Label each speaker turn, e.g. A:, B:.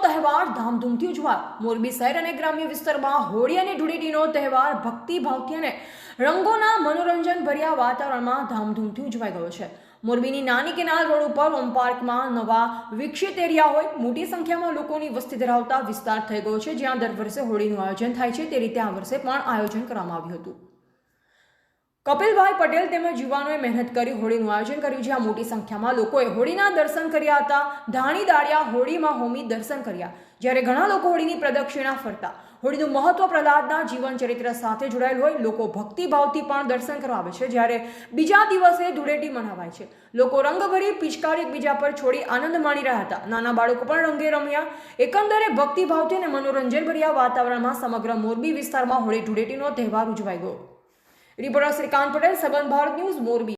A: ધામધૂમથી ઉજવાય. મોરબી શહેર અને ગ્રામ્ય વિસ્તારમાં હોળી અને ધૂળેટીનો તહેવાર ભક્તિભાવથી અને રંગોના મનોરંજન ભર્યા વાતાવરણમાં ધામધૂમથી ઉજવાઈ ગયો છે. મોરબીની નાની કેનાલ રોડ ઉપર ઓમ પાર્કમાં નવા વિકસિત એરિયા હોય, મોટી સંખ્યામાં લોકોની વસ્તી ધરાવતા વિસ્તાર થઈ ગયો છે, જ્યાં દર વર્ષે હોળીનું આયોજન થાય છે. તે રીતે આ વર્ષે પણ આયોજન કરવામાં આવ્યું હતું. કપિલભાઈ પટેલ તેમજ યુવાનોએ મહેનત કરી હોળીનું આયોજન કર્યું, જ્યાં મોટી સંખ્યામાં લોકોએ હોળીના દર્શન કર્યા હતા. ધાણી દાળિયા હોળીમાં હોમી દર્શન કર્યા, જ્યારે ઘણા લોકો હોળીની પ્રદક્ષિણા ફરતા. હોળીનું મહત્વ પ્રહલાદના જીવન ચરિત્ર સાથે જોડાયેલ હોય, લોકો ભક્તિભાવથી પણ દર્શન કરવા આવે છે, જ્યારે બીજા દિવસે ધૂળેટી મનાવાય છે. લોકો રંગભરી પિચકારી એકબીજા પર છોડી આનંદ માણી રહ્યા હતા. નાના બાળકો પણ રંગે રમ્યા. એકંદરે ભક્તિભાવથી અને મનોરંજન ભર્યા વાતાવરણમાં સમગ્ર મોરબી વિસ્તારમાં હોળી ધૂળેટીનો તહેવાર ઉજવાઈ ગયો. રિપોર્ટર શ્રીકાંત પટેલ સબન ભારત ન્યૂઝ મોરબી.